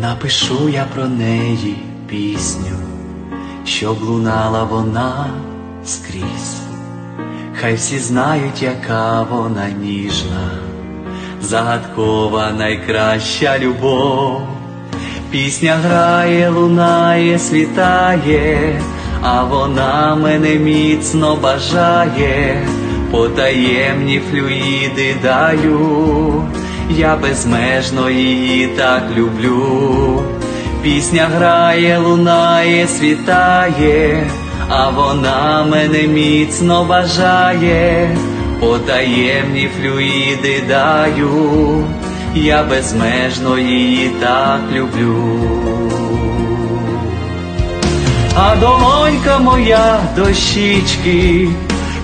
напишу я про неї пісню, щоб лунала вона скрізь. Хай всі знають, яка вона ніжна, загадкова найкраща любов. Пісня грає, лунає, світає, а вона мене міцно бажає, потаємні флюїди даю, я безмежно її так люблю. Пісня грає, лунає, світає, а вона мене міцно бажає, потаємні флюїди даю, я безмежно її так люблю. А долонька моя до щічки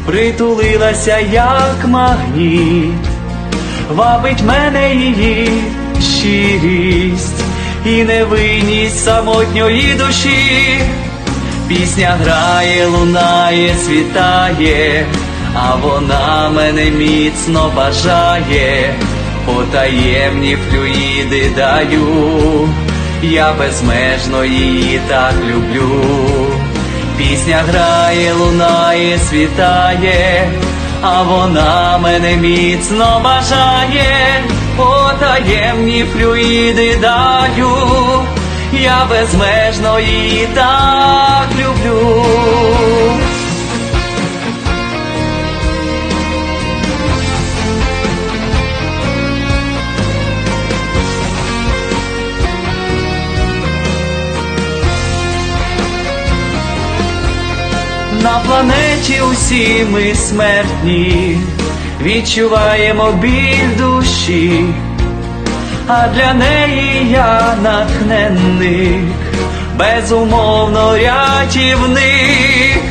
притулилася, як магніт, вабить мене її щирість і невинність самотньої душі. Пісня грає, лунає, світає, а вона мене міцно бажає, потаємні флюїди даю, я безмежно її так люблю. Пісня грає, лунає, світає, а вона мене міцно бажає, потаємні флюїди даю, я безмежно її так люблю. На планеті усі ми смертні, відчуваємо біль душі, а для неї я натхненник, безумовно рятівник.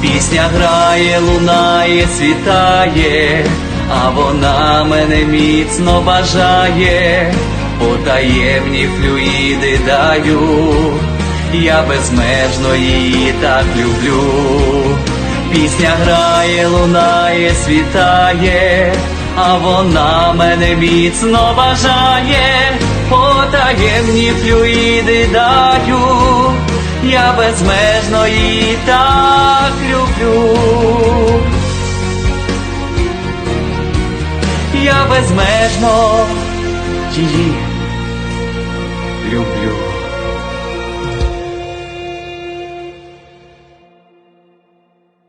Пісня грає, лунає, світає, а вона мене міцно бажає, потаємні флюїди даю, я безмежно її так люблю. Пісня грає, лунає, світає, а вона мене міцно бажає, потаємні флюїди даю, я безмежно її так люблю. Я безмежно її